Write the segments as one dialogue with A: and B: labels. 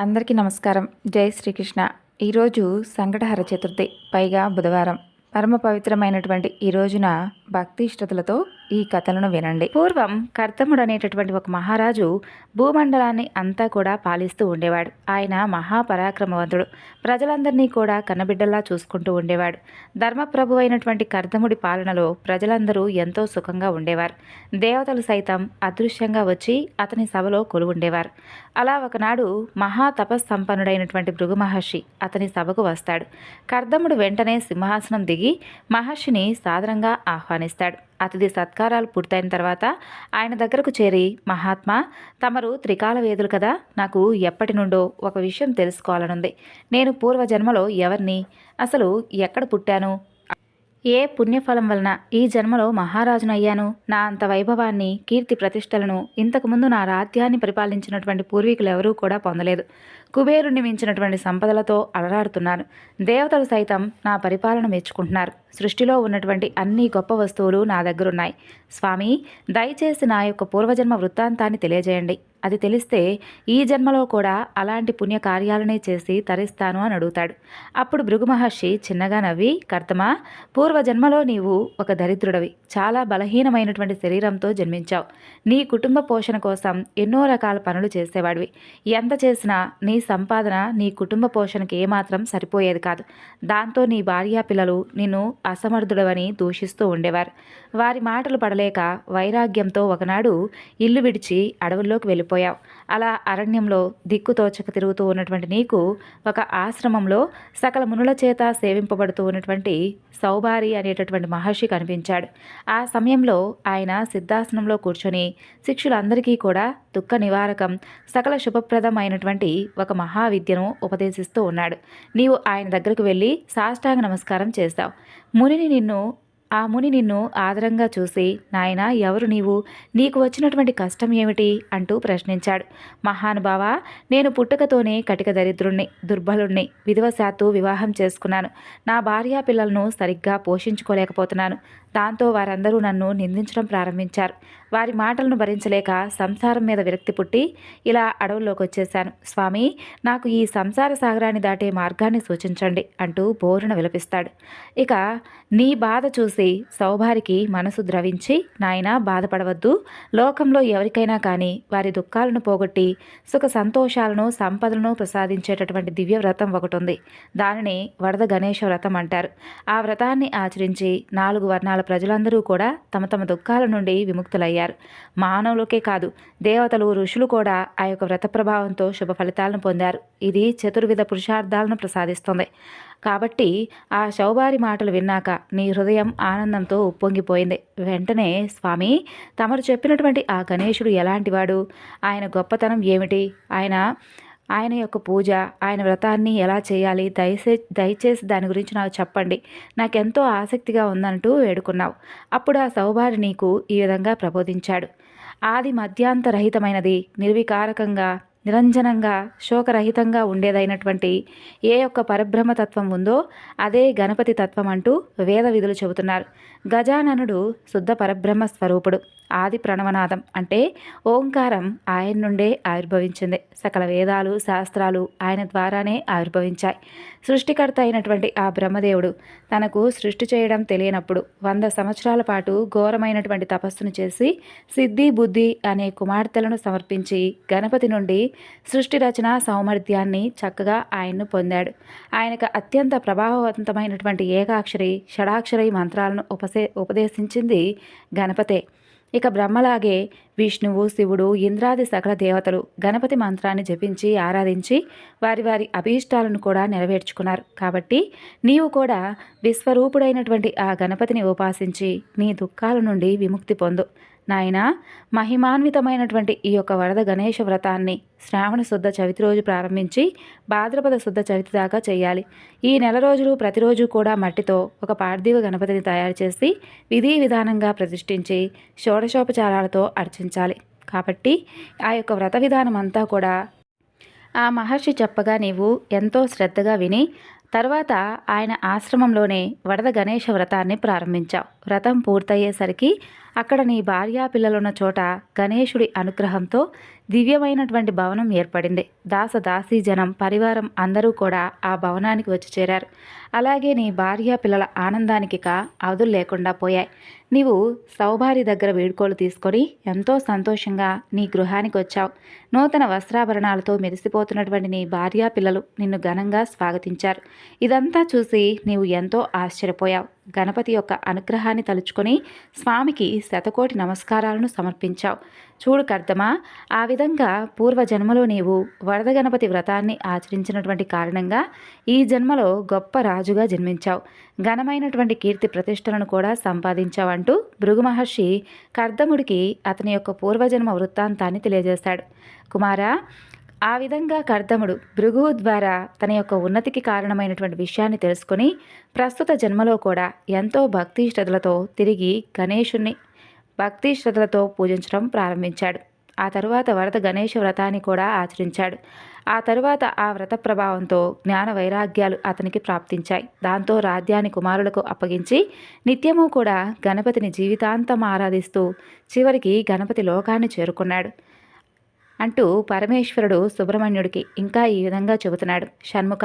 A: అందరికీ నమస్కారం. జై శ్రీకృష్ణ. ఈరోజు సంకటహర చతుర్థి పైగా బుధవారం. పరమ పవిత్రమైనటువంటి ఈ రోజున భక్తి ఇష్టతలతో ఈ కథలను వినండి. పూర్వం కర్తముడు అనేటటువంటి ఒక మహారాజు భూమండలాన్ని అంతా కూడా పాలిస్తూ ఉండేవాడు. ఆయన మహాపరాక్రమవంతుడు. ప్రజలందరినీ కూడా కన్నబిడ్డల్లా చూసుకుంటూ ఉండేవాడు. ధర్మప్రభు అయినటువంటి కర్దముడి పాలనలో ప్రజలందరూ ఎంతో సుఖంగా ఉండేవారు. దేవతలు సైతం అదృశ్యంగా వచ్చి అతని సభలో కొలువుండేవారు. అలా ఒకనాడు మహా తపస్సంపన్నుడైనటువంటి భృగు మహర్షి అతని సభకు వస్తాడు. కర్దముడు వెంటనే సింహాసనం దిగి మహర్షిని సాదరంగా ఆహ్వానిస్తాడు. అతిథి సత్కారాలు పూర్తయిన తర్వాత ఆయన దగ్గరకు చేరి మహాత్మా తమరు త్రికాల వేదులు కదా నాకు ఎప్పటి నుండో ఒక విషయం తెలుసుకోవాలనుంది. నేను పూర్వజన్మలో ఎవరిని అసలు ఎక్కడ పుట్టాను ఏ పుణ్యఫలం వలన ఈ జన్మలో మహారాజునయ్యాను నా అంత వైభవాన్ని కీర్తి ప్రతిష్టలను ఇంతకుముందు నా రాజ్యాన్ని పరిపాలించినటువంటి పూర్వీకులు ఎవరూ కూడా పొందలేదు. కుబేరుణ్ణి మించినటువంటి సంపదలతో అలరాడుతున్నాను దేవతలు సైతం నా పరిపాలన మెచ్చుకుంటున్నారు. సృష్టిలో ఉన్నటువంటి అన్ని గొప్ప వస్తువులు నా దగ్గరున్నాయి. స్వామి దయచేసి నా యొక్క పూర్వజన్మ వృత్తాంతాన్ని తెలియజేయండి. అది తెలిస్తే ఈ జన్మలో కూడా అలాంటి పుణ్య కార్యాలనే చేసి తరిస్తాను అని అడుగుతాడు. అప్పుడు భృగు మహర్షి చిన్నగా నవ్వి కర్తమా పూర్వజన్మలో నీవు ఒక దరిద్రుడవి. చాలా బలహీనమైనటువంటి శరీరంతో జన్మించావు. నీ కుటుంబ పోషణ కోసం ఎన్నో రకాల పనులు చేసేవాడివి. ఎంత చేసినా నీ నీ సంపాదన నీ కుటుంబ పోషణకి ఏమాత్రం సరిపోయేది కాదు. దాంతో నీ భార్యా పిల్లలు నిన్ను అసమర్థుడవని దూషిస్తూ ఉండేవారు. వారి మాటలు పడలేక వైరాగ్యంతో ఒకనాడు ఇల్లు విడిచి అడవుల్లోకి వెళ్ళిపోయావు. అలా అరణ్యంలో దిక్కుతోచక తిరుగుతూ ఉన్నటువంటి నీకు ఒక ఆశ్రమంలో సకల మునుల చేత సేవింపబడుతూ ఉన్నటువంటి సౌబారి అనేటటువంటి మహర్షి కనిపించాడు. ఆ సమయంలో ఆయన సిద్ధాసనంలో కూర్చొని శిక్షులందరికీ కూడా దుఃఖ నివారకం సకల శుభప్రదమైనటువంటి ఒక మహావిద్యను ఉపదేశిస్తూ ఉన్నాడు. నీవు ఆయన దగ్గరకు వెళ్ళి సాష్టాంగ నమస్కారం చేస్తావు. మునిని నిన్ను ఆ ముని నిన్ను ఆదరంగా చూసి నాయన ఎవరు నీవు? నీకు వచ్చినటువంటి కష్టం ఏమిటి? అంటూ ప్రశ్నించాడు. మహానుభావ నేను పుట్టుకతోనే కటిక దరిద్రుణ్ణి దుర్బలుణ్ణి విధవశాత్తు వివాహం చేసుకున్నాను. నా భార్యా పిల్లలను సరిగ్గా పోషించుకోలేకపోతున్నాను. దాంతో వారందరూ నన్ను నిందించడం ప్రారంభించారు. వారి మాటలను భరించలేక సంసారం మీద విరక్తి పుట్టి ఇలా అడవుల్లోకి వచ్చేశాను. స్వామి నాకు ఈ సంసార సాగరాన్ని దాటే మార్గాన్ని సూచించండి అంటూ బోరున విలపిస్తాడు. ఇక నీ బాధ చూసి సౌభారికి మనసు ద్రవించి నాయన బాధపడవద్దు. లోకంలో ఎవరికైనా కానీ వారి దుఃఖాలను పోగొట్టి సుఖ సంతోషాలను సంపదలను ప్రసాదించేటటువంటి దివ్య వ్రతం ఒకటి ఉంది. దానిని వరద గణేష వ్రతం అంటారు. ఆ వ్రతాన్ని ఆచరించి నాలుగు వర్ణాల ప్రజలందరూ కూడా తమ తమ దుఃఖాల నుండి విముక్తులయ్యారు. మానవులకే కాదు దేవతలు ఋషులు కూడా ఆ యొక్క వ్రత ప్రభావంతో శుభ ఫలితాలను పొందారు. ఇది చతుర్విధ పురుషార్థాలను ప్రసాదిస్తుంది. కాబట్టి ఆ శౌబారి మాటలు విన్నాక నీ హృదయం ఆనందంతో ఉప్పొంగిపోయింది. వెంటనే స్వామి తమరు చెప్పినటువంటి ఆ గణేశుడు ఎలాంటివాడు? ఆయన గొప్పతనం ఏమిటి? ఆయన ఆయన యొక్క పూజ ఆయన వ్రతాన్ని ఎలా చేయాలి? దయచే దయచేసి దాని గురించి నాకు చెప్పండి. నాకెంతో ఆసక్తిగా ఉందంటూ వేడుకున్నావు. అప్పుడు ఆ సౌభారి నీకు ఈ విధంగా ప్రబోధించాడు. ఆది మధ్యాంతరహితమైనది నిర్వికారకంగా నిరంజనంగా శోకరహితంగా ఉండేదైనటువంటి ఏ యొక్క పరబ్రహ్మ తత్వం ఉందో అదే గణపతి తత్వం అంటూ వేద విధులు చెబుతున్నారు. గజాననుడు శుద్ధ పరబ్రహ్మ స్వరూపుడు ఆది ప్రణవనాదం అంటే ఓంకారం ఆయన నుండే ఆవిర్భవించింది. సకల వేదాలు శాస్త్రాలు ఆయన ద్వారానే ఆవిర్భవించాయి. సృష్టికర్త అయినటువంటి ఆ బ్రహ్మదేవుడు తనకు సృష్టి చేయడం తెలియనప్పుడు వంద సంవత్సరాల పాటు ఘోరమైనటువంటి తపస్సును చేసి సిద్ధి బుద్ధి అనే కుమార్తెలను సమర్పించి గణపతి నుండి సృష్టి రచన సౌమర్థ్యాన్ని చక్కగా ఆయన్ను పొందాడు. ఆయనకు అత్యంత ప్రభావవంతమైనటువంటి ఏకాక్షరి షడాక్షరి మంత్రాలను ఉపసే ఉపదేశించింది గణపతే. ఇక బ్రహ్మలాగే విష్ణువు శివుడు ఇంద్రాది సకల దేవతలు గణపతి మంత్రాన్ని జపించి ఆరాధించి వారి వారి అభీష్టాలను కూడా నెరవేర్చుకున్నారు. కాబట్టి నీవు కూడా విశ్వరూపుడైనటువంటి ఆ గణపతిని ఉపాసించి నీ దుఃఖాల నుండి విముక్తి పొందు. నాయన మహిమాన్వితమైనటువంటి ఈ యొక్క వరద గణేష వ్రతాన్ని శ్రావణ శుద్ధ చవితి రోజు ప్రారంభించి భాద్రపద శుద్ధ చవితి దాకా చేయాలి. ఈ నెల రోజులు ప్రతిరోజు కూడా మట్టితో ఒక పార్థివ గణపతిని తయారు చేసి విధి విధానంగా ప్రతిష్ఠించి షోడశోపచారాలతో అర్చించాలి. కాబట్టి ఆ యొక్క వ్రత విధానం అంతా కూడా ఆ మహర్షి చెప్పగా నీవు ఎంతో శ్రద్ధగా విని తర్వాత ఆయన ఆశ్రమంలోనే వరద గణేష వ్రతాన్ని ప్రారంభించావు. వ్రతం పూర్తయ్యేసరికి అక్కడ నీ భార్యా పిల్లలున్న చోట గణేశుడి అనుగ్రహంతో దివ్యమైనటువంటి భవనం ఏర్పడింది. దాస దాసీ జనం పరివారం అందరూ కూడా ఆ భవనానికి వచ్చి చేరారు. అలాగే నీ భార్య పిల్లల ఆనందానికి అవధులు లేకుండా పోయాయి. నీవు సౌభారి దగ్గర వీడ్కోలు తీసుకొని ఎంతో సంతోషంగా నీ గృహానికి వచ్చావు. నూతన వస్త్రాభరణాలతో మెరిసిపోతున్నటువంటి నీ భార్య పిల్లలు నిన్ను ఘనంగా స్వాగతించారు. ఇదంతా చూసి నీవు ఎంతో ఆశ్చర్యపోయావు. గణపతి యొక్క అనుగ్రహాన్ని తలుచుకొని స్వామికి శతకోటి నమస్కారాలను సమర్పించావు. చూడు కర్తమా ఆ విధంగా పూర్వజన్మలో నీవు వరద గణపతి వ్రతాన్ని ఆచరించినటువంటి కారణంగా ఈ జన్మలో గొప్ప రాజుగా జన్మించావు. ఘనమైనటువంటి కీర్తి ప్రతిష్టలను కూడా సంపాదించావంటూ భృగు మహర్షి కర్దముడికి అతని యొక్క పూర్వజన్మ వృత్తాంతాన్ని తెలియజేశాడు కుమారా ఆ విధంగా కర్దముడు భృగువు ద్వారా తన యొక్క ఉన్నతికి కారణమైనటువంటి విషయాన్ని తెలుసుకొని ప్రస్తుత జన్మలో కూడా ఎంతో భక్తి శ్రద్ధలతో తిరిగి గణేషుణ్ణి భక్తి శ్రద్ధలతో పూజించడం ప్రారంభించాడు. ఆ తరువాత వరద గణేష వ్రతాన్ని కూడా ఆచరించాడు. ఆ తరువాత ఆ వ్రత ప్రభావంతో జ్ఞాన వైరాగ్యాలు అతనికి ప్రాప్తించాయి. దాంతో రాజ్యాన్ని కుమారులకు అప్పగించి నిత్యము కూడా గణపతిని జీవితాంతం ఆరాధిస్తూ చివరికి గణపతి లోకాన్ని చేరుకున్నాడు. అంటూ పరమేశ్వరుడు సుబ్రహ్మణ్యుడికి ఇంకా ఈ విధంగా చెబుతున్నాడు. షణ్ముఖ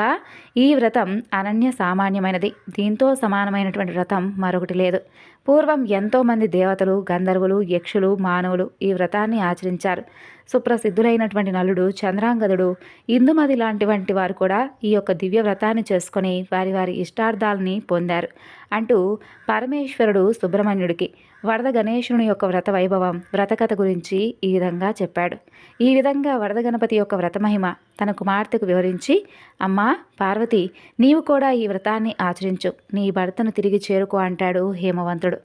A: ఈ వ్రతం అనన్య సామాన్యమైనది. దీంతో సమానమైనటువంటి వ్రతం మరొకటి లేదు. పూర్వం ఎంతోమంది దేవతలు గంధర్వులు యక్షులు మానవులు ఈ వ్రతాన్ని ఆచరించారు. సుప్రసిద్ధులైనటువంటి నలుడు చంద్రాంగదుడు ఇందుమది లాంటివంటి వారు కూడా ఈ యొక్క దివ్య వ్రతాన్ని చేసుకొని వారి వారి ఇష్టార్థాలని పొందారు అంటూ పరమేశ్వరుడు సుబ్రహ్మణ్యుడికి వరద గణేశుని యొక్క వ్రత వైభవం వ్రతకథ గురించి ఈ విధంగా చెప్పాడు. ఈ విధంగా వరద గణపతి యొక్క వ్రత మహిమ తన కుమార్తెకు వివరించి అమ్మా పార్వతి నీవు కూడా ఈ వ్రతాన్ని ఆచరించు. నీ భర్తను తిరిగి చేరుకో అంటాడు హేమవంతుడు.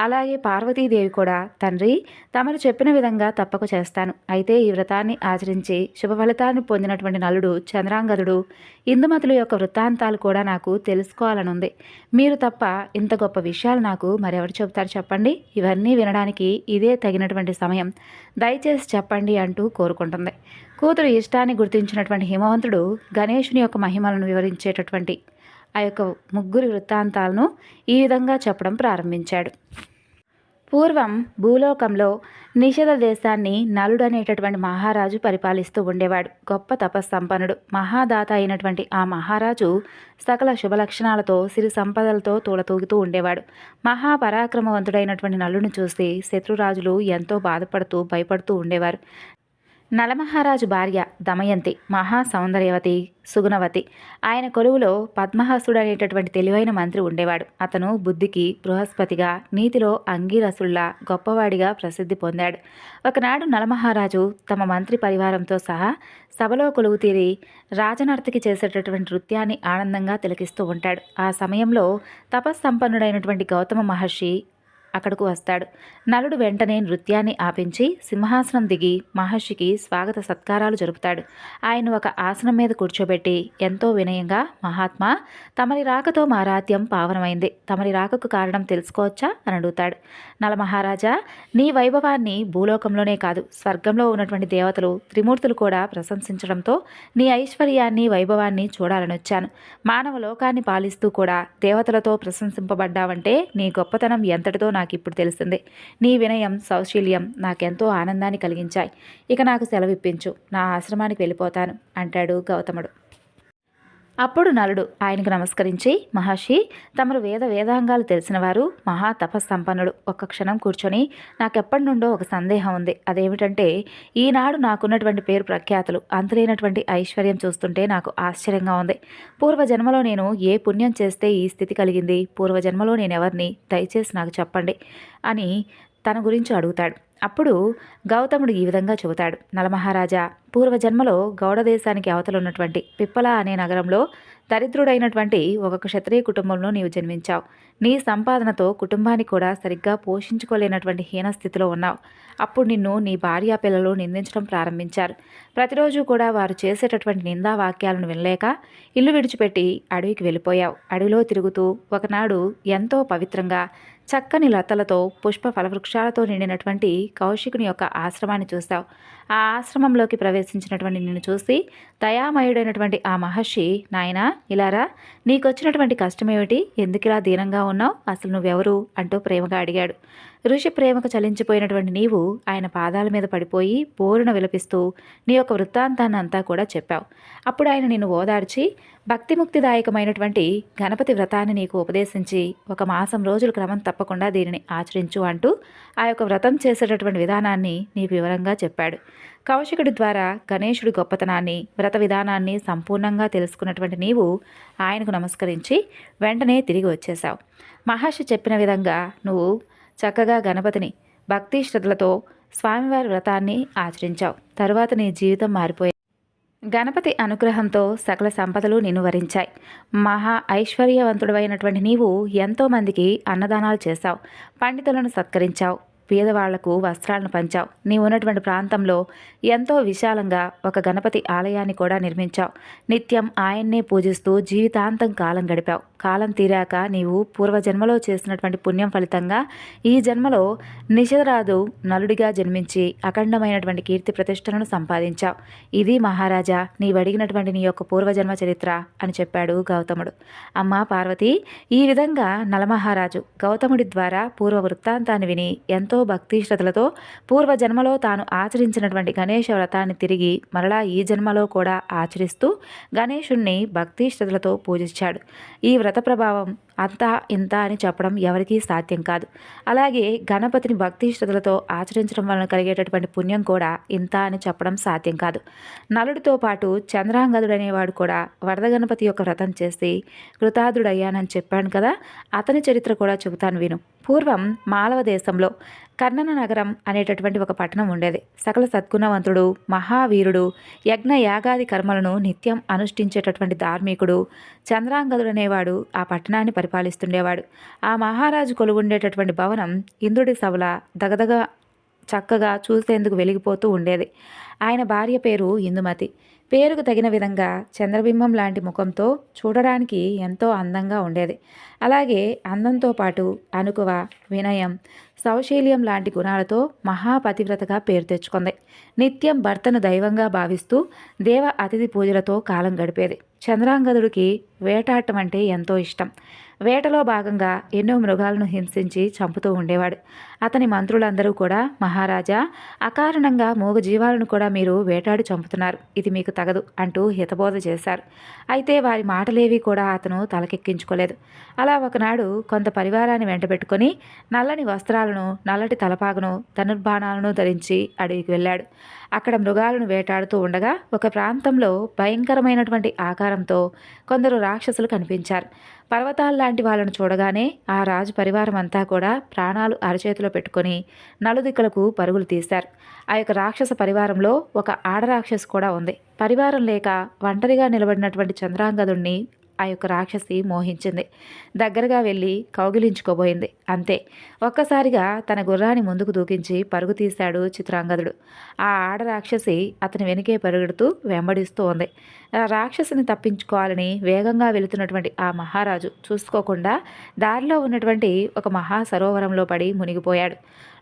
A: అలాగే పార్వతీదేవి కూడా తండ్రి తమరు చెప్పిన విధంగా తప్పక చేస్తాను. అయితే ఈ వ్రతాన్ని ఆచరించి శుభ ఫలితాన్ని పొందినటువంటి నలుడు చంద్రాంగదుడు ఇందుమతుల యొక్క వృత్తాంతాలు కూడా నాకు తెలుసుకోవాలనుంది. మీరు తప్ప ఇంత గొప్ప విషయాలు నాకు మరెవరు చెబుతారు చెప్పండి? ఇవన్నీ వినడానికి ఇదే తగినటువంటి సమయం. దయచేసి చెప్పండి అంటూ కోరుకుంటుంది. కూతురు ఇష్టాన్ని గుర్తించినటువంటి హిమవంతుడు గణేషుని యొక్క మహిమలను వివరించేటటువంటి ఆ యొక్క ముగ్గురి వృత్తాంతాలను ఈ విధంగా చెప్పడం ప్రారంభించాడు. పూర్వం భూలోకంలో నిషధ దేశాన్ని నలుడు అనేటటువంటి మహారాజు పరిపాలిస్తూ ఉండేవాడు. గొప్ప తపస్సంపన్నుడు మహాదాత అయినటువంటి ఆ మహారాజు సకల శుభలక్షణాలతో సిరి సంపదలతో తూలతూగుతూ ఉండేవాడు. మహాపరాక్రమవంతుడైనటువంటి నలుడిని చూసి శత్రురాజులు ఎంతో బాధపడుతూ భయపడుతూ ఉండేవారు. నలమహారాజు భార్య దమయంతి మహా సౌందర్యవతి సుగుణవతి. ఆయన కొలువులో పద్మహాసుడు అనేటటువంటి తెలివైన మంత్రి ఉండేవాడు. అతను బుద్ధికి బృహస్పతిగా నీతిలో అంగీరసుల్లా గొప్పవాడిగా ప్రసిద్ధి పొందాడు. ఒకనాడు నలమహారాజు తమ మంత్రి పరివారంతో సహా సభలో కొలువు తీరి రాజనర్తకి చేసేటటువంటి నృత్యాన్ని ఆనందంగా తిలకిస్తూ ఉంటాడు. ఆ సమయంలో తపస్సంపన్నుడైనటువంటి గౌతమ మహర్షి అక్కడకు వస్తాడు. నలుడు వెంటనే నృత్యాన్ని ఆపించి సింహాసనం దిగి మహర్షికి స్వాగత సత్కారాలు జరుపుతాడు. ఆయన ఒక ఆసనం మీద కూర్చోబెట్టి ఎంతో వినయంగా మహాత్మా తమరి రాకతో మా రాత్యం పావనమైంది. తమరి రాకకు కారణం తెలుసుకోవచ్చా? అని అడుగుతాడు. నల మహారాజా నీ వైభవాన్ని భూలోకంలోనే కాదు స్వర్గంలో ఉన్నటువంటి దేవతలు త్రిమూర్తులు కూడా ప్రశంసించడంతో నీ ఐశ్వర్యాన్ని వైభవాన్ని చూడాలని వచ్చాను. మానవ లోకాన్ని పాలిస్తూ కూడా దేవతలతో ప్రశంసింపబడ్డావంటే నీ గొప్పతనం ఎంతటితో నాకు ఇప్పుడు తెలిసింది నీ వినయం సౌశీల్యం నాకెంతో ఆనందాన్ని కలిగించాయి. ఇక నాకు సెలవిప్పించు నా ఆశ్రమానికి వెళ్ళిపోతాను అంటాడు గౌతముడు. అప్పుడు నలుడు ఆయనకు నమస్కరించి మహర్షి తమరు వేద వేదాంగాలు తెలిసినవారు మహా తపస్సంపన్నుడు ఒక్క క్షణం కూర్చొని నాకెప్పటి నుండో ఒక సందేహం ఉంది. అదేమిటంటే ఈనాడు నాకున్నటువంటి పేరు ప్రఖ్యాతులు అంతులేనటువంటి ఐశ్వర్యం చూస్తుంటే నాకు ఆశ్చర్యంగా ఉంది. పూర్వజన్మలో నేను ఏ పుణ్యం చేస్తే ఈ స్థితి కలిగింది? పూర్వజన్మలో నేను ఎవరిని దయచేసి నాకు చెప్పండి అని తన గురించి అడుగుతాడు. అప్పుడు గౌతముడు ఈ విధంగా చెబుతాడు. నలమహారాజా పూర్వజన్మలో గౌడ దేశానికి అవతలున్నటువంటి పిప్పల అనే నగరంలో దరిద్రుడైనటువంటి ఒక క్షత్రియ కుటుంబంలో నీవు జన్మించావు. నీ సంపాదనతో కుటుంబాన్ని కూడా సరిగ్గా పోషించుకోలేనటువంటి హీనస్థితిలో ఉన్నావు. అప్పుడు నిన్ను నీ భార్యా పిల్లలు నిందించడం ప్రారంభించారు. ప్రతిరోజు కూడా వారు చేసేటటువంటి నిందా వాక్యాలను వినలేక ఇల్లు విడిచిపెట్టి అడవికి వెళ్ళిపోయావు. అడవిలో తిరుగుతూ ఒకనాడు ఎంతో పవిత్రంగా చక్కని లతలతో పుష్ప ఫలవృక్షాలతో నిండినటువంటి కౌశికుని యొక్క ఆశ్రమాన్ని చూశావు. ఆ ఆశ్రమంలోకి ప్రవేశించినటువంటి నిన్ను చూసి దయామయుడైనటువంటి ఆ మహర్షి నాయనా ఇలారా? నీకొచ్చినటువంటి కష్టమేమిటి? ఇలా దీనంగా ఉన్నావు? అసలు నువ్వెవరు? అంటూ ప్రేమగా అడిగాడు. ఋషి ప్రేమకు చలించిపోయినటువంటి నీవు ఆయన పాదాల మీద పడిపోయి బోరున విలపిస్తూ నీ యొక్క వృత్తాంతాన్ని అంతా కూడా చెప్పావు. అప్పుడు ఆయన నిన్ను ఓదార్చి భక్తిముక్తిదాయకమైనటువంటి గణపతి వ్రతాన్ని నీకు ఉపదేశించి ఒక మాసం రోజులు క్రమం తప్పకుండా దీనిని ఆచరించు అంటూ ఆ యొక్క వ్రతం చేసేటటువంటి విధానాన్ని నీకు వివరంగా చెప్పాడు. కౌశికుడి ద్వారా గణేశుడి గొప్పతనాన్ని వ్రత విధానాన్ని సంపూర్ణంగా తెలుసుకున్నటువంటి నీవు ఆయనకు నమస్కరించి వెంటనే తిరిగి వచ్చేశావు. మహర్షి చెప్పిన విధంగా నువ్వు చక్కగా గణపతిని భక్తి శ్రద్ధలతో స్వామివారి వ్రతాన్ని ఆచరించావు. తరువాత నీ జీవితం మారిపోయింది. గణపతి అనుగ్రహంతో సకల సంపదలు నిన్ను వరించాయి. మహా ఐశ్వర్యవంతుడైనటువంటి నీవు ఎంతోమందికి అన్నదానాలు చేశావు. పండితులను సత్కరించావు. పేదవాళ్ళకు వస్త్రాలను పంచావు. నీవు ఉన్నటువంటి ప్రాంతంలో ఎంతో విశాలంగా ఒక గణపతి ఆలయాన్ని కూడా నిర్మించావు. నిత్యం ఆయన్నే పూజిస్తూ జీవితాంతం కాలం గడిపావు. కాలం తీరాక నీవు పూర్వజన్మలో చేసినటువంటి పుణ్యం ఫలితంగా ఈ జన్మలో నిషధరాజు నలుడిగా జన్మించి అఖండమైనటువంటి కీర్తి ప్రతిష్టలను సంపాదించావు. ఇది మహారాజా నీవు అడిగినటువంటి నీ యొక్క పూర్వజన్మ చరిత్ర అని చెప్పాడు గౌతముడు. అమ్మా పార్వతి ఈ విధంగా నలమహారాజు గౌతముడి ద్వారా పూర్వ వృత్తాంతాన్ని విని ఎంతో భక్తి శ్రద్ధలతో పూర్వజన్మలో తాను ఆచరించినటువంటి గణేష వ్రతాన్ని తిరిగి మరలా ఈ జన్మలో కూడా ఆచరిస్తూ గణేషుణ్ణి భక్తి శ్రద్ధలతో పూజించాడు. ఈ వ్రత ప్రభావం అంతా ఇంత అని చెప్పడం ఎవరికీ సాధ్యం కాదు. అలాగే గణపతిని భక్తి శ్రద్ధలతో ఆచరించడం వలన కలిగేటటువంటి పుణ్యం కూడా ఇంత అని చెప్పడం సాధ్యం కాదు. నలుడితో పాటు చంద్రాంగదుడు అనేవాడు కూడా వరద గణపతి యొక్క వ్రతం చేసి కృతార్థుడయ్యానని చెప్పాను కదా అతని చరిత్ర కూడా చెబుతాను విను. పూర్వం మాలవ దేశంలో కర్ణన నగరం అనేటటువంటి ఒక పట్టణం ఉండేది. సకల సద్గుణవంతుడు మహావీరుడు యజ్ఞ యాగాది కర్మలను నిత్యం అనుష్ఠించేటటువంటి ధార్మికుడు చంద్రాంగదుడు అనేవాడు ఆ పట్టణాన్ని పరిపాలిస్తుండేవాడు. ఆ మహారాజు కొలువుండేటటువంటి భవనం ఇంద్రుడి సభల దగదగ చక్కగా చూసేందుకు వెలిగిపోతూ ఉండేది. ఆయన భార్య పేరు ఇందుమతి. పేరుకు తగిన విధంగా చంద్రబింబం లాంటి ముఖంతో చూడడానికి ఎంతో అందంగా ఉండేది. అలాగే అందంతో పాటు అనుకువ వినయం సౌశీల్యం లాంటి గుణాలతో మహాపతివ్రతగా పేరు తెచ్చుకుంది. నిత్యం భర్తను దైవంగా భావిస్తూ దేవ అతిథి పూజలతో కాలం గడిపేది. చంద్రాంగదుడికి వేటాటం అంటే ఎంతో ఇష్టం. వేటలో భాగంగా ఎన్నో మృగాలను హింసించి చంపుతూ ఉండేవాడు. అతని మంత్రులందరూ కూడా మహారాజా అకారణంగా మూగ జీవాలను కూడా మీరు వేటాడి చంపుతున్నారు. ఇది మీకు తగదు అంటూ హితబోధ చేశారు. అయితే వారి మాటలేవి కూడా అతను తలకెక్కించుకోలేదు. అలా ఒకనాడు కొంత పరివారాన్ని వెంటబెట్టుకొని నల్లని వస్త్రాలను నల్లటి తలపాగును ధనుర్బాణాలను ధరించి అడవికి వెళ్ళాడు. అక్కడ మృగాలను వేటాడుతూ ఉండగా ఒక ప్రాంతంలో భయంకరమైనటువంటి ఆకారంతో కొందరు రాక్షసులు కనిపించారు. పర్వతాల్లాంటి వాళ్ళను చూడగానే ఆ రాజు పరివారం అంతా కూడా ప్రాణాలు అరచేతిలో పెట్టుకొని నలుదిక్కులకు పరుగులు తీశారు. ఆ యొక్క రాక్షస పరివారంలో ఒక ఆడరాక్షసు కూడా ఉంది. పరివారం లేక ఒంటరిగా నిలబడినటువంటి చంద్రాంగదుణ్ణి ఆ యొక్క రాక్షసి మోహించింది. దగ్గరగా వెళ్ళి కౌగిలించుకోబోయింది. అంతే. ఒక్కసారిగా తన గుర్రాన్ని ముందుకు దూకించి పరుగు తీశాడు చిత్రాంగదుడు. ఆ ఆడ రాక్షసి అతని వెనుకే పరుగుడుతూ వెంబడిస్తూ ఉంది. ఆ రాక్షసిని తప్పించుకోవాలని వేగంగా వెళుతున్నటువంటి ఆ మహారాజు చూసుకోకుండా దారిలో ఉన్నటువంటి ఒక మహా సరోవరంలో పడి మునిగిపోయాడు.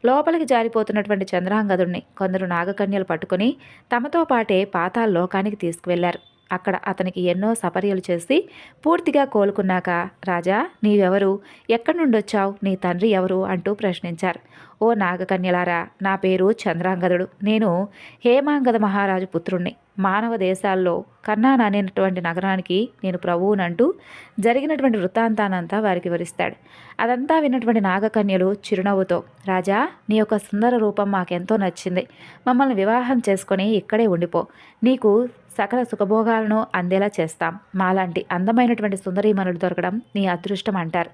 A: లోపలికి జారిపోతున్నటువంటి చంద్రాంగదుడిని కొందరు నాగకన్యలు పట్టుకొని తమతో పాటే పాతాల లోకానికి తీసుకువెళ్ళారు. అక్కడ అతనికి ఎన్నో సపర్యలు చేసి పూర్తిగా కోలుకున్నాక రాజా నీవెవరు? ఎక్కడి నుండి వచ్చావు నీ తండ్రి ఎవరు? అంటూ ప్రశ్నించారు. ఓ నాగకన్యలారా నా పేరు చంద్రాంగదుడు. నేను హేమాంగద మహారాజు పుత్రుణ్ణి. మానవ దేశాల్లో కన్నాన్ అనేటువంటి నగరానికి నేను ప్రభువునంటూ జరిగినటువంటి వృత్తాంతానంతా వారికి వివరిస్తాడు. అదంతా విన్నటువంటి నాగకన్యలు చిరునవ్వుతో రాజా నీ యొక్క సుందర రూపం మాకెంతో నచ్చింది. మమ్మల్ని వివాహం చేసుకొని ఇక్కడే ఉండిపో. నీకు సకల సుఖభోగాలను అందేలా చేస్తాం. మాలాంటి అందమైనటువంటి సుందరీమణులు దొరకడం నీ అదృష్టం అంటారు.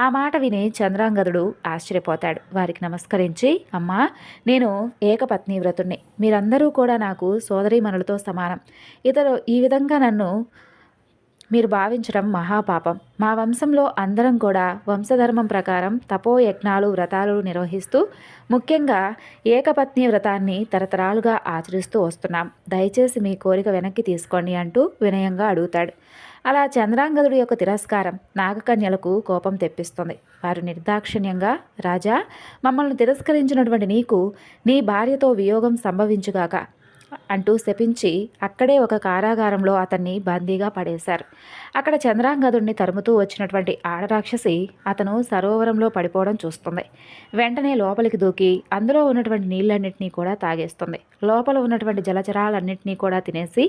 A: ఆ మాట విని చంద్రాంగదుడు ఆశ్చర్యపోతాడు. వారికి నమస్కరించి అమ్మా నేను ఏకపత్ని వ్రతుణ్ణి. మీరందరూ కూడా నాకు సోదరీమణులతో సమానం. ఇతరు ఈ విధంగా నన్ను మీరు భావించడం మహాపాపం. మా వంశంలో అందరం కూడా వంశధర్మం ప్రకారం తపోయజ్ఞాలు వ్రతాలు నిర్వహిస్తూ ముఖ్యంగా ఏకపత్ని వ్రతాన్ని తరతరాలుగా ఆచరిస్తూ వస్తున్నాం. దయచేసి మీ కోరిక వెనక్కి తీసుకోండి అంటూ వినయంగా అడుగుతాడు. అలా చంద్రాంగదుడి యొక్క తిరస్కారం నాగకన్యలకు కోపం తెప్పిస్తుంది. వారు నిర్దాక్షిణ్యంగా రాజా మమ్మల్ని తిరస్కరించినటువంటి నీకు నీ భార్యతో వియోగం సంభవించుగాక. అంటూ శపించి అక్కడే ఒక కారాగారంలో అతన్ని బందీగా పడేశారు. అక్కడ చంద్రాంగదుడిని తరుముతూ వచ్చినటువంటి ఆడరాక్షసి అతను సరోవరంలో పడిపోవడం చూస్తుంది. వెంటనే లోపలికి దూకి అందులో ఉన్నటువంటి నీళ్ళన్నింటినీ కూడా తాగేస్తుంది. లోపల ఉన్నటువంటి జలచరాలన్నింటినీ కూడా తినేసి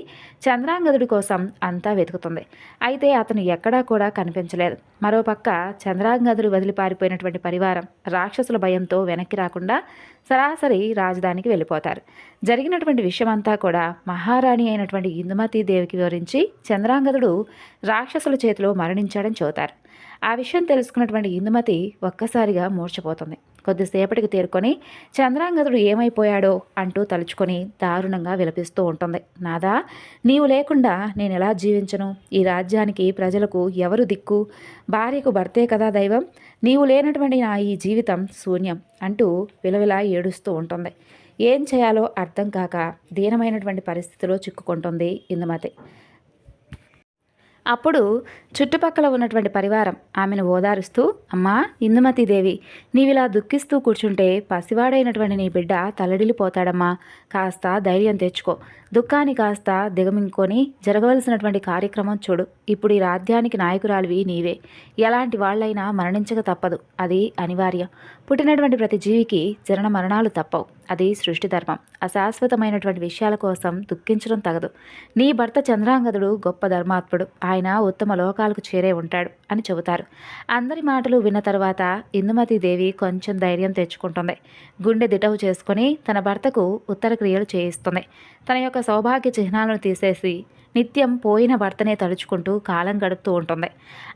A: చంద్రాంగదుడి కోసం అంతా వెతుకుతుంది. అయితే అతను ఎక్కడా కూడా కనిపించలేదు. మరోపక్క చంద్రాంగదుడు వదిలి పారిపోయినటువంటి పరివారం రాక్షసుల భయంతో వెనక్కి రాకుండా సరాసరి రాజధానికి వెళ్ళిపోతారు. జరిగినటువంటి విషయమంతా కూడా మహారాణి అయినటువంటి ఇందుమతి దేవికి వివరించి చంద్రాంగదుడు రాక్షసుల చేతిలో మరణించాడని చెబుతారు ఆ విషయం తెలుసుకున్నటువంటి ఇందుమతి ఒక్కసారిగా మూర్చపోతుంది కొద్దిసేపటికి తేరుకొని చంద్రాంగదుడు ఏమైపోయాడో? అంటూ తలుచుకొని దారుణంగా విలపిస్తూ ఉంటుంది. నాదా నీవు లేకుండా నేను ఎలా జీవించను? ఈ రాజ్యానికి ప్రజలకు ఎవరు దిక్కు? భార్యకు భర్తే కదా దైవం. నీవు లేనటువంటి నా ఈ జీవితం శూన్యం అంటూ విలవిలా ఏడుస్తూ ఉంటుంది. ఏం చేయాలో అర్థం కాక దీనమైనటువంటి పరిస్థితిలో చిక్కుకుంటుంది ఇందుమతి. అప్పుడు చుట్టుపక్కల ఉన్నటువంటి పరివారం ఆమెను ఓదారుస్తూ అమ్మా ఇందుమతీదేవి నీవిలా దుఃఖిస్తూ కూర్చుంటే పసివాడైనటువంటి నీ బిడ్డ తలడిల్లిపోతాడమ్మా. కాస్త ధైర్యం తెచ్చుకో. దుఃఖాన్ని కాస్త దిగమింగుకొని జరగవలసినటువంటి కార్యక్రమం చూడు. ఇప్పుడు ఈ రాజ్యానికి నాయకురాలివి నీవే. ఎలాంటి వాళ్ళైనా మరణించక తప్పదు. అది అనివార్యం. పుట్టినటువంటి ప్రతి జీవికి జనన మరణాలు తప్పవు. అది సృష్టి ధర్మం. అశాశ్వతమైనటువంటి విషయాల కోసం దుఃఖించడం తగదు. నీ భర్త చంద్రాంగదుడు గొప్ప ధర్మాత్ముడు. ఆయన ఉత్తమ లోకాలకు చేరే ఉంటాడు అని చెబుతారు. అందరి మాటలు విన్న తర్వాత ఇందుమతి దేవి కొంచెం ధైర్యం తెచ్చుకుంటుంది. గుండె దిటవు చేసుకొని తన భర్తకు ఉత్తర క్రియలు చేయిస్తుంది. తన యొక్క సౌభాగ్య చిహ్నాలను తీసేసి నిత్యం పోయిన భర్తనే తలుచుకుంటూ కాలం గడుపుతూ ఉంటుంది.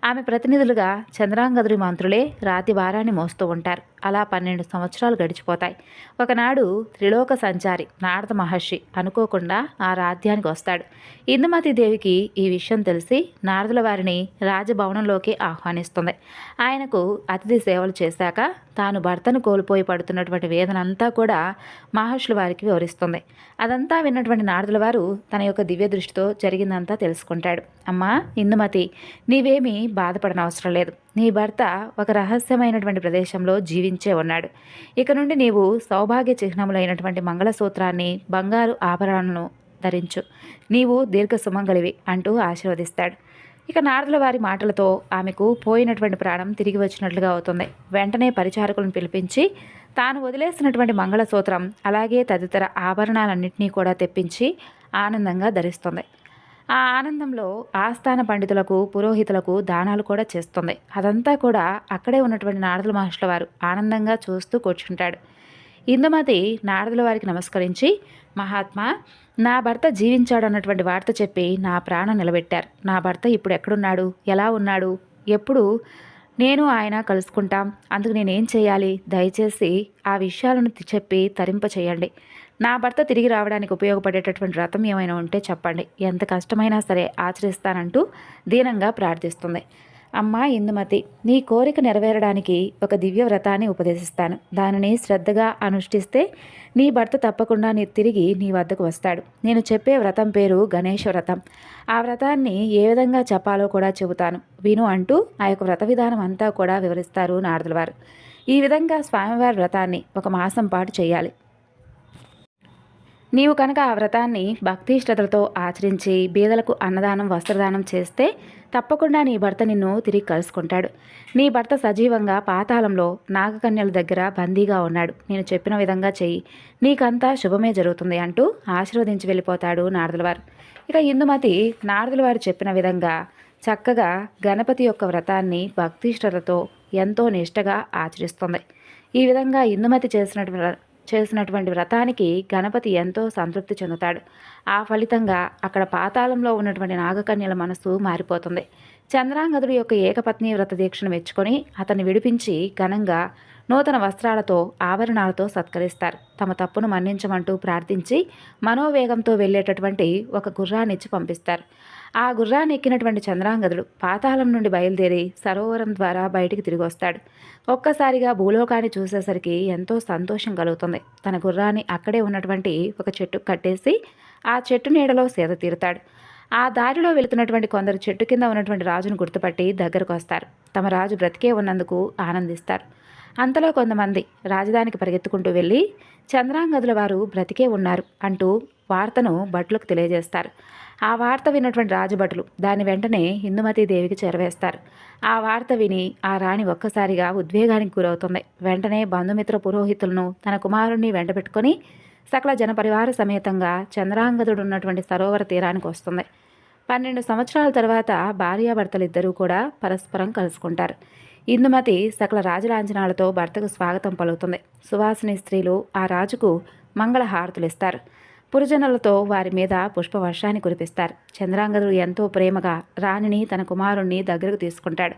A: ఆమె ప్రతినిధులుగా చంద్రాంగదుడి మంత్రులే రాతి భారాన్ని మోస్తూ ఉంటారు. అలా పన్నెండు సంవత్సరాలు గడిచిపోతాయి. ఒకనాడు త్రిలోక సంచారి నారద మహర్షి అనుకోకుండా ఆ రాజ్యానికి వస్తాడు. ఇందుమతి దేవికి ఈ విషయం తెలిసి నారదుల వారిని రాజభవనంలోకి ఆహ్వానిస్తుంది. ఆయనకు అతిథి సేవలు చేశాక తాను భర్తను కోల్పోయి పడుతున్నటువంటి వేదనంతా కూడా మహర్షుల వారికి వివరిస్తుంది. అదంతా విన్నటువంటి నారదుల వారు తన యొక్క దివ్య దృష్టితో జరిగిందంతా తెలుసుకుంటాడు. అమ్మా ఇందుమతి నీవేమీ బాధపడనవసరం లేదు. నీ భర్త ఒక రహస్యమైనటువంటి ప్రదేశంలో జీవించే ఉన్నాడు. ఇక నుండి నీవు సౌభాగ్య చిహ్నములైనటువంటి మంగళసూత్రాన్ని బంగారు ఆభరణను ధరించు. నీవు దీర్ఘ సుమంగలివి అంటూ ఆశీర్వదిస్తాడు. ఇక నారదుల వారి మాటలతో ఆమెకు పోయినటువంటి ప్రాణం తిరిగి వచ్చినట్లుగా అవుతుంది. వెంటనే పరిచారకులను పిలిపించి తాను వదిలేసినటువంటి మంగళసూత్రం అలాగే తదితర ఆభరణాలన్నింటినీ కూడా తెప్పించి ఆనందంగా ధరిస్తుంది. ఆ ఆనందంలో ఆస్థాన పండితులకు పురోహితులకు దానాలు కూడా చేస్తుంది. అదంతా కూడా అక్కడే ఉన్నటువంటి నారదుల మహర్షుల వారు ఆనందంగా చూస్తూ కూర్చుంటాడు. ఇందుమతి నారదుల వారికి నమస్కరించి మహాత్మా నా భర్త జీవించాడు అన్నటువంటి వార్త చెప్పి నా ప్రాణం నిలబెట్టారు. నా భర్త ఇప్పుడు ఎక్కడున్నాడు? ఎలా ఉన్నాడు? ఎప్పుడు నేను ఆయన కలుసుకుంటాం? అందుకు నేనేం చేయాలి? దయచేసి ఆ విషయాలను చెప్పి తరింప చేయండి నా భర్త తిరిగి రావడానికి ఉపయోగపడేటటువంటి వ్రతం ఏమైనా ఉంటే చెప్పండి. ఎంత కష్టమైనా సరే ఆచరిస్తానంటూ దీనంగా ప్రార్థిస్తుంది. అమ్మా ఇందుమతి. నీ కోరిక నెరవేరడానికి ఒక దివ్య వ్రతాన్ని ఉపదేశిస్తాను. దానిని శ్రద్ధగా అనుష్ఠిస్తే నీ భర్త తప్పకుండా నీ తిరిగి నీ వద్దకు వస్తాడు. నేను చెప్పే వ్రతం పేరు గణేష వ్రతం. ఆ వ్రతాన్ని ఏ విధంగా చెప్పాలో కూడా చెబుతాను. విను అంటూ ఆ యొక్క వ్రత విధానం అంతా కూడా వివరిస్తారు నారదుల వారు. ఈ విధంగా స్వామివారి వ్రతాన్ని ఒక మాసం పాటు చేయాలి. నీవు కనుక ఆ వ్రతాన్ని భక్తి ఆచరించి బీదలకు అన్నదానం వస్త్రదానం చేస్తే తప్పకుండా నీ భర్త నిన్ను తిరిగి కలుసుకుంటాడు. నీ భర్త సజీవంగా పాతాళంలో నాగకన్యల దగ్గర బందీగా ఉన్నాడు. నేను చెప్పిన విధంగా చెయ్యి. నీకంతా శుభమే జరుగుతుంది అంటూ ఆశీర్వదించి వెళ్ళిపోతాడు నారదులవారు. ఇక ఇందుమతి నారదులవారు చెప్పిన విధంగా చక్కగా గణపతి యొక్క వ్రతాన్ని భక్తిష్టతతో ఎంతో నిష్టగా ఆచరిస్తుంది. ఈ విధంగా ఇందుమతి చేసినటువంటి చేసినటువంటి వ్రతానికి గణపతి ఎంతో సంతృప్తి చెందుతాడు. ఆ ఫలితంగా అక్కడ పాతాళంలో ఉన్నటువంటి నాగకన్యల మనస్సు మారిపోతుంది. చంద్రాంగదుడి యొక్క ఏకపత్ని వ్రత దీక్షను మెచ్చుకొని అతన్ని విడిపించి ఘనంగా నూతన వస్త్రాలతో ఆభరణాలతో సత్కరిస్తారు. తమ తప్పును మన్నించమంటూ ప్రార్థించి మనోవేగంతో వెళ్ళేటటువంటి ఒక గుర్రాన్నిచ్చి పంపిస్తారు. ఆ గుర్రాన్ని ఎక్కినటువంటి చంద్రాంగదుడు పాతాళం నుండి బయలుదేరి సరోవరం ద్వారా బయటికి తిరిగి వస్తాడు. ఒక్కసారిగా భూలోకాన్ని చూసేసరికి ఎంతో సంతోషం కలుగుతుంది. తన గుర్రాన్ని అక్కడే ఉన్నటువంటి ఒక చెట్టుకు కట్టేసి ఆ చెట్టు నీడలో సేద తీరుతాడు. ఆ దారిలో వెళుతున్నటువంటి కొందరు చెట్టు కింద ఉన్నటువంటి రాజును గుర్తుపట్టి దగ్గరకు వస్తారు. తమ రాజు బ్రతికే ఉన్నందుకు ఆనందిస్తారు. అంతలో కొంతమంది రాజధానికి పరిగెత్తుకుంటూ వెళ్ళి చంద్రాంగదుల వారు బ్రతికే ఉన్నారు అంటూ వార్తను భట్లకు తెలియజేస్తారు. ఆ వార్త విన్నటువంటి రాజభటులు దాని వెంటనే హిందుమతి దేవికి చేరవేస్తారు. ఆ వార్త విని ఆ రాణి ఒక్కసారిగా ఉద్వేగానికి గురవుతుంది. వెంటనే బంధుమిత్ర పురోహితులను తన కుమారుణ్ణి వెంటబెట్టుకొని సకల జనపరివార సమేతంగా చంద్రాంగదుడు ఉన్నటువంటి సరోవర తీరానికి వస్తుంది. పన్నెండు సంవత్సరాల తర్వాత భార్యాభర్తలిద్దరూ కూడా పరస్పరం కలుసుకుంటారు. ఇందుమతి సకల రాజలాంఛనాలతో భర్తకు స్వాగతం పలుకుతుంది. సువాసిని స్త్రీలు ఆ రాజుకు మంగళ హారతులిస్తారు పురజనులతో వారి మీద పుష్పవర్షాన్ని కురిపిస్తారు. చంద్రాంగదుడు ఎంతో ప్రేమగా రాణిని తన కుమారుణ్ణి దగ్గరకు తీసుకుంటాడు.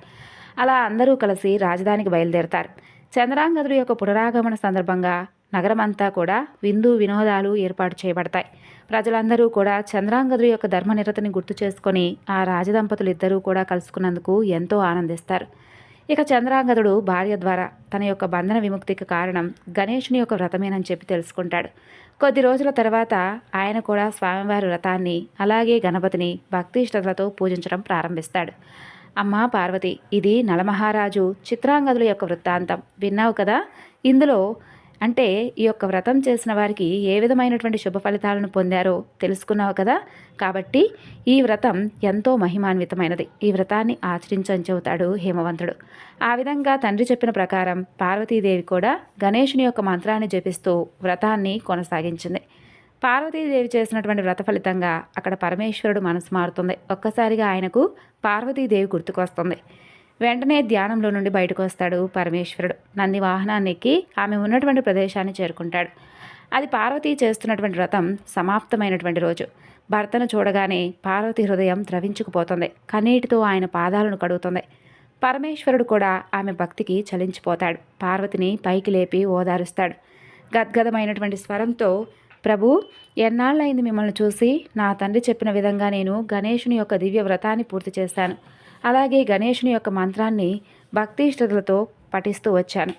A: అలా అందరూ కలిసి రాజధానికి బయలుదేరతారు. చంద్రాంగదుడు యొక్క పునరాగమన సందర్భంగా నగరమంతా కూడా విందు వినోదాలు ఏర్పాటు చేయబడతాయి. ప్రజలందరూ కూడా చంద్రాంగదుడు యొక్క ధర్మనిరతని గుర్తు చేసుకొని ఆ రాజదంపతులు ఇద్దరూ కూడా కలుసుకున్నందుకు ఎంతో ఆనందిస్తారు. ఇక చంద్రాంగదుడు భార్య ద్వారా తన యొక్క బంధన విముక్తికి కారణం గణేషుని యొక్క వ్రతమేనని చెప్పి తెలుసుకుంటాడు. కొద్ది రోజుల తర్వాత ఆయన కూడా స్వామివారి వ్రతాన్ని అలాగే గణపతిని భక్తిష్టతలతో పూజించడం ప్రారంభిస్తాడు. అమ్మా పార్వతి ఇది నలమహారాజు చిత్రాంగదుల యొక్క వృత్తాంతం. విన్నావు కదా? ఇందులో అంటే ఈ యొక్క వ్రతం చేసిన వారికి ఏ విధమైనటువంటి శుభ ఫలితాలను పొందారో తెలుసుకున్నావు కదా? కాబట్టి ఈ వ్రతం ఎంతో మహిమాన్వితమైనది. ఈ వ్రతాన్ని ఆచరించని చెబుతాడు హేమవంతుడు. ఆ విధంగా తండ్రి చెప్పిన ప్రకారం పార్వతీదేవి కూడా గణేషుని యొక్క మంత్రాన్ని జపిస్తూ వ్రతాన్ని కొనసాగించింది. పార్వతీదేవి చేసినటువంటి వ్రత ఫలితంగా అక్కడ పరమేశ్వరుడు మనసు మారుతుంది. ఒక్కసారిగా ఆయనకు పార్వతీదేవి గుర్తుకొస్తుంది. వెంటనే ధ్యానంలో నుండి బయటకు వస్తాడు పరమేశ్వరుడు. నంది వాహనాన్ని ఎక్కి ఆమె ఉన్నటువంటి ప్రదేశాన్ని చేరుకుంటాడు. అది పార్వతి చేస్తున్నటువంటి వ్రతం సమాప్తమైనటువంటి రోజు. భర్తను చూడగానే పార్వతి హృదయం ద్రవించుకుపోతుంది. కన్నీటితో ఆయన పాదాలను కడుగుతుంది. పరమేశ్వరుడు కూడా ఆమె భక్తికి చలించిపోతాడు. పార్వతిని పైకి లేపి ఓదారుస్తాడు. గద్గదమైనటువంటి స్వరంతో ప్రభు ఎన్నాళ్ళైంది మిమ్మల్ని చూసి? నా తండ్రి చెప్పిన విధంగా నేను గణేషుని యొక్క దివ్య వ్రతాన్ని పూర్తి చేశాను. అలాగే గణేషుని యొక్క మంత్రాన్ని భక్తిష్టతలతో పఠిస్తూ వచ్చాను.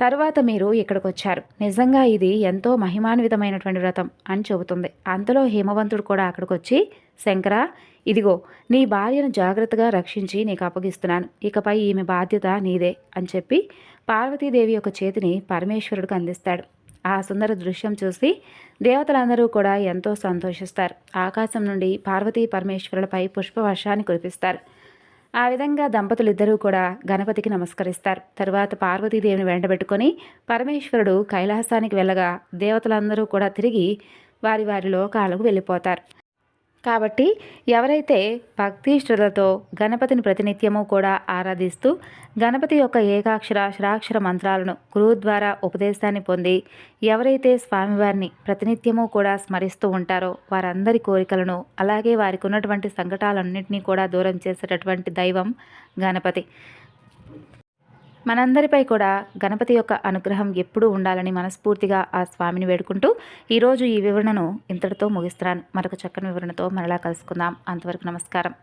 A: తరువాత మీరు ఇక్కడికి వచ్చారు నిజంగా ఇది ఎంతో మహిమాన్వితమైనటువంటి వ్రతం అని చెబుతుంది. అంతలో హేమవంతుడు కూడా అక్కడికి వచ్చి శంకర ఇదిగో నీ భార్యను జాగ్రత్తగా రక్షించి నీకు అప్పగిస్తున్నాను. ఇకపై ఈమె బాధ్యత నీదే అని చెప్పి పార్వతీదేవి యొక్క చేతిని పరమేశ్వరుడికి అందిస్తాడు. ఆ సుందర దృశ్యం చూసి దేవతలందరూ కూడా ఎంతో సంతోషిస్తారు. ఆకాశం నుండి పార్వతీ పరమేశ్వరులపై పుష్పవర్షాన్ని కురిపిస్తారు. ఆ విధంగా దంపతులిద్దరూ కూడా గణపతికి నమస్కరిస్తారు. తరువాత పార్వతీదేవిని వెంటబెట్టుకొని పరమేశ్వరుడు కైలాసానికి వెళ్ళగా దేవతలందరూ కూడా తిరిగి వారి వారి లోకాలకు వెళ్ళిపోతారు. కాబట్టి ఎవరైతే భక్తి శ్రద్ధతో గణపతిని ప్రతినిత్యము కూడా ఆరాధిస్తూ గణపతి యొక్క ఏకాక్షర శరాక్షర మంత్రాలను గురువు ద్వారా ఉపదేశాన్ని పొంది ఎవరైతే స్వామివారిని ప్రతినిత్యము కూడా స్మరిస్తూ ఉంటారో వారందరి కోరికలను అలాగే వారికి ఉన్నటువంటి సంకటాలన్నింటినీ కూడా దూరం చేసేటటువంటి దైవం గణపతి. మనందరిపై కూడా గణపతి యొక్క అనుగ్రహం ఎప్పుడూ ఉండాలని మనస్ఫూర్తిగా ఆ స్వామిని వేడుకుంటూ ఈరోజు ఈ వివరణను ఇంతటితో ముగిస్తున్నాను. మరొక చక్కని వివరణతో మరలా కలుసుకుందాం. అంతవరకు నమస్కారం.